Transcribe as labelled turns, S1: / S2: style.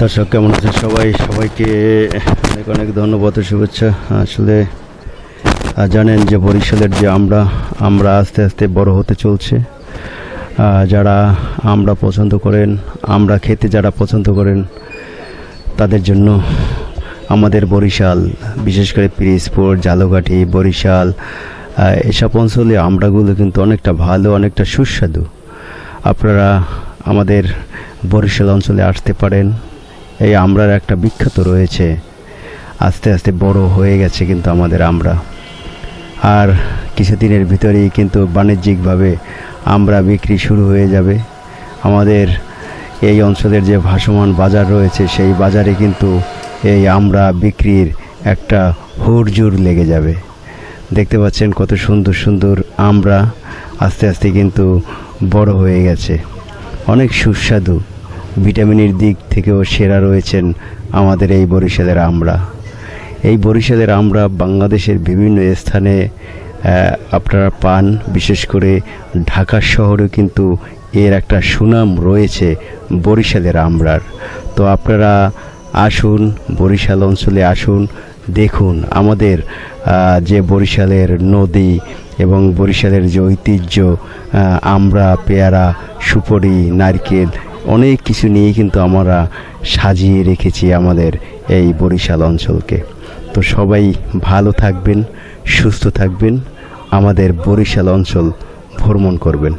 S1: দর্শক, কেমন আছেন সবাই? সবাইকে অনেক অনেক ধন্যবাদ ও শুভেচ্ছা। আসলে জানেন যে বরিশালের যে আমরা আমরা আস্তে আস্তে বড় হতে চলছে। যারা আমরা পছন্দ করেন, আমরা খেতে যারা পছন্দ করেন, তাদের জন্য আমাদের বরিশাল, বিশেষ করে পিরিজপুর, জালুঘাটি, বরিশাল এসব অঞ্চলে আমড়াগুলো কিন্তু অনেকটা ভালো, অনেকটা সুস্বাদু। আপনারা আমাদের বরিশাল অঞ্চলে আসতে পারেন। এই আমড়ার একটা বিখ্যাত রয়েছে। আস্তে আস্তে বড় হয়ে গেছে কিন্তু আমাদের আমরা। আর কিছুদিনের ভিতরেই কিন্তু বাণিজ্যিকভাবে আমরা বিক্রি শুরু হয়ে যাবে। আমাদের এই অঞ্চলের যে ভাসমান বাজার রয়েছে, সেই বাজারে কিন্তু এই আমরা বিক্রির একটা হুড়জুড় লেগে যাবে। দেখতে পাচ্ছেন কত সুন্দর সুন্দর আমরা আস্তে আস্তে কিন্তু বড় হয়ে গেছে। অনেক সুস্বাদু। ভিটামিনের দিক থেকেও সেরা রয়েছেন আমাদের এই বরিশালের আমরা এই বরিশালের আমরা বাংলাদেশের বিভিন্ন স্থানে আপনারা পান। বিশেষ করে ঢাকা শহরে কিন্তু এর একটা সুনাম রয়েছে বরিশালের আমরার তো আপনারা আসুন, বরিশাল অঞ্চলে আসুন, দেখুন আমাদের যে বরিশালের নদী এবং বরিশালের যে ঐতিহ্য আমরা, পেয়ারা, সুপরি, নারকেল, অনেক কিছু নিয়ে কিন্তু আমরা সাজিয়ে রেখেছি আমাদের এই বরিশাল অঞ্চলকে। তো সবাই ভালো থাকবেন, সুস্থ থাকবেন, আমাদের বরিশাল অঞ্চল ভ্রমণ করবেন।